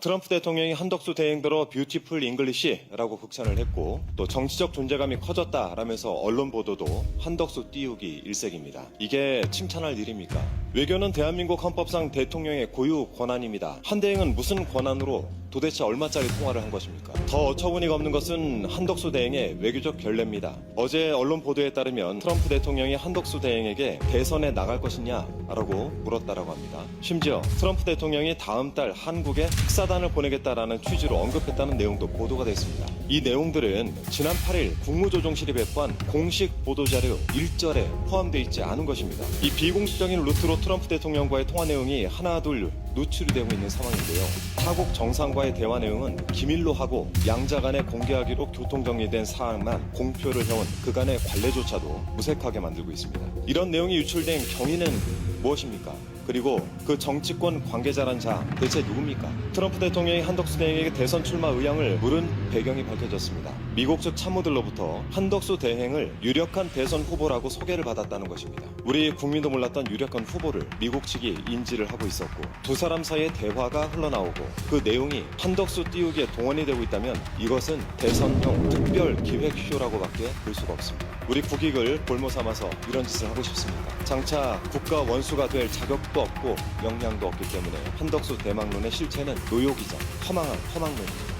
트럼프 대통령이 한덕수 대행들어 뷰티풀 잉글리시라고 극찬을 했고 또 정치적 존재감이 커졌다라면서 언론 보도도 한덕수 띄우기 일색입니다. 이게 칭찬할 일입니까? 외교는 대한민국 헌법상 대통령의 고유 권한입니다. 한 대행은 무슨 권한으로 도대체 얼마짜리 통화를 한 것입니까? 더 어처구니가 없는 것은 한덕수 대행의 외교적 결례입니다. 어제 언론 보도에 따르면 트럼프 대통령이 한덕수 대행에게 대선에 나갈 것이냐라고 물었다라고 합니다. 심지어 트럼프 대통령이 다음 달 한국에 특사 단을 보내겠다라는 취지로 언급했다는 내용도 보도가 됐습니다. 이 내용들은 지난 8일 국무조정실이 배포한 공식 보도자료 1절에 포함되어 있지 않은 것입니다. 이 비공식적인 루트로 트럼프 대통령과의 통화 내용이 하나 둘 노출이 되고 있는 상황인데요. 타국 정상과의 대화 내용은 기밀로 하고 양자 간에 공개하기로 교통정리된 사항만 공표를 해온 그간의 관례조차도 무색하게 만들고 있습니다. 이런 내용이 유출된 경위는 무엇입니까? 그리고 그 정치권 관계자란 자 대체 누굽니까? 트럼프 대통령이 한덕수 대행에게 대선 출마 의향을 물은 배경이 밝혀졌습니다. 미국 측 참모들로부터 한덕수 대행을 유력한 대선 후보라고 소개를 받았다는 것입니다. 우리 국민도 몰랐던 유력한 후보를 미국 측이 인지를 하고 있었고 두 사람 사이에 대화가 흘러나오고 그 내용이 한덕수 띄우기에 동원이 되고 있다면 이것은 대선용 특별 기획쇼라고밖에 볼 수가 없습니다. 우리 국익을 볼모 삼아서 이런 짓을 하고 싶습니다. 장차 국가 원수가 될 자격도 없고 역량도 없기 때문에 한덕수 대망론의 실체는 노욕이자 허망한 허망론입니다.